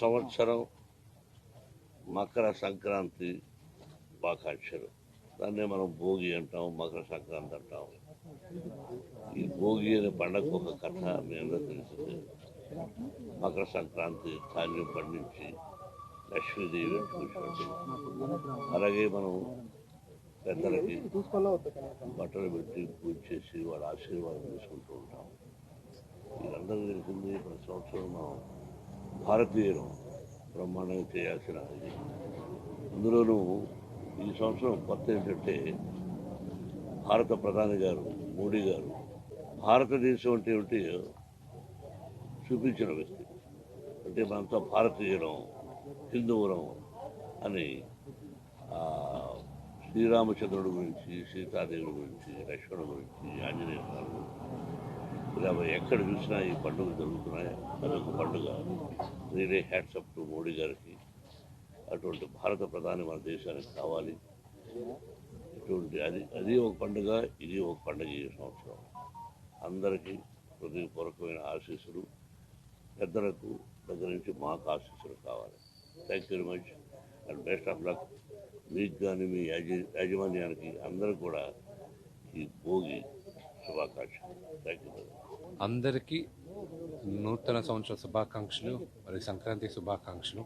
సంవత్సరం మకర సంక్రాంతి బాకాక్షరం దాన్నే మనం భోగి అంటాం మకర సంక్రాంతి అంటాం. ఈ భోగి అనే పండగ ఒక కథ మీ అందరూ మకర సంక్రాంతి ధాన్యం పండించి లక్ష్మీదేవి కూర్చోండి అలాగే మనం పెద్దలకి బట్టలు పెట్టి పూజ చేసి వాళ్ళ ఆశీర్వాదం తీసుకుంటూ ఉంటాం. ఇదంతా తెలిసింది ప్రతి సంవత్సరం మనం భారతీయులు బ్రహ్మాండంగా చేయాల్సిన ఇది. అందులోనూ ఈ సంవత్సరం కొత్త ఏంటంటే భారత ప్రధాని గారు మోడీ గారు భారతదేశం అంటే ఏమిటి చూపించిన వ్యక్తి. అంటే మనంతా భారతీయులం హిందువులం అని శ్రీరామచంద్రుడు శ్రీరామచంద్రుడి గురించి సీతాదేవుడి గురించి లక్ష్మణుడి గురించి ఆంజనేయ గారు గురించి ఎక్కడ చూసినా ఈ పండుగ జరుగుతున్నాయి? అదొక పండుగ. రియలీ అప్ టు మోడీ గారికి. అటువంటి భారత ప్రధాని మన దేశానికి కావాలి. ఇటువంటి అది అది ఒక పండుగ ఇది ఒక పండుగ ఈ సంవత్సరం. అందరికీ హృదయపూర్వకమైన ఆశీస్సులు. పెద్దలకు దగ్గర నుంచి మాకు ఆశీస్సులు కావాలి. Thank you very much and best of luck మీకు కానీ మీ యాజ యాజమాన్యానికి అందరూ కూడా ఈ భోగి అందరికీ నూతన సంవత్సర శుభాకాంక్షలు మరియు సంక్రాంతి శుభాకాంక్షలు.